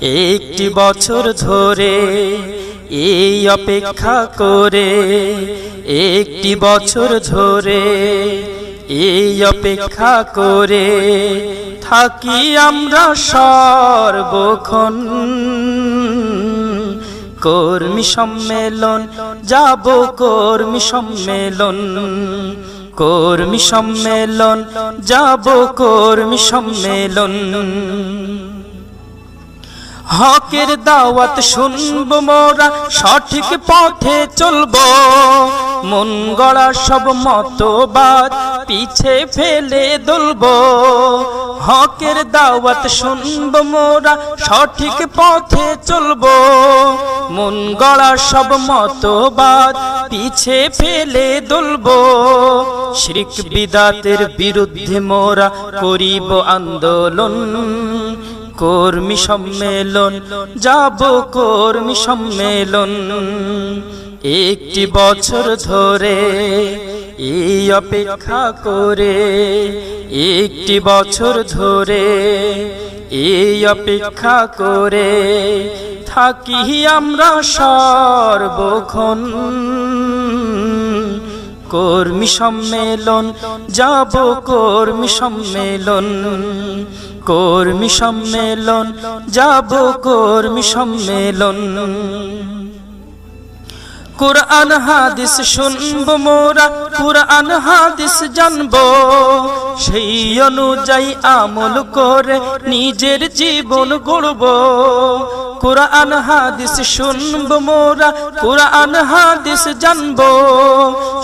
একটি বছর ধরে এই অপেক্ষা করে, একটি বছর ধরে এই অপেক্ষা করে থাকি আমরা সর্বক্ষণ। কর্মী সম্মেলন, যাব কর্মী সম্মেলন। কর্মী সম্মেলন, যাব কর্মী সম্মেলন। হকের দাওয়াত শুনব মোরা, সঠিক পথে চলব। মন গড়া সব মতবাদ পিছে ফেলে দুলব। হকের দাওয়াত শুনব মোরা, সঠিক পথে চলব। মন গড়া সব মতবাদ পিছে ফেলে দুলব। শিরিক বিদাতের বিরুদ্ধে মোরা করিব আন্দোলন। কর্মী সম্মেলন, যাব কর্মী সম্মেলন। একটি বছর ধরে এই অপেক্ষা করে, একটি বছর ধরে এই অপেক্ষা করে থাকি আমরা সর্বক্ষণ। কর্মী সম্মেলন, যাব কর্মী সম্মেলন। কর্মী সম্মেলন, যাব কর্মী সম্মেলন। কোরআন, হাদিস শুনব মোরা, কোরআন, হাদিস জানব। সেই অনুযায়ী আমল করে নিজের জীবন গড়ব। কোরআন, হাদিস শুনব মোরা, কোরআন, হাদিস জানব।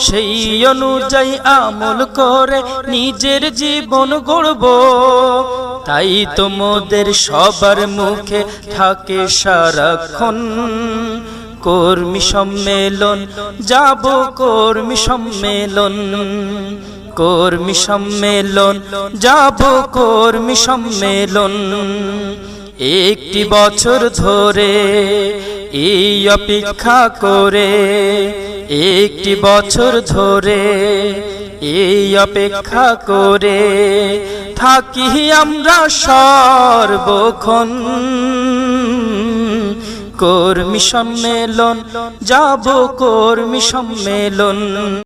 সেই অনুযায়ী আমল করে নিজের জীবন গড়ব। তাই তোমাদের সবার মুখে থাকে সারাক্ষণ। কর্মী সম্মেলন, যাব কর্মী সম্মেলন। কর্মী সম্মেলন, যাব কর্মী সম্মেলন। একটি বছর ধরে এই অপেক্ষা করে, একটি বছর ধরে এই অপেক্ষা করে থাকি আমরা সর্বক্ষণ। কর্মী সম্মেলন, যাব কর্মী সম্মেলন।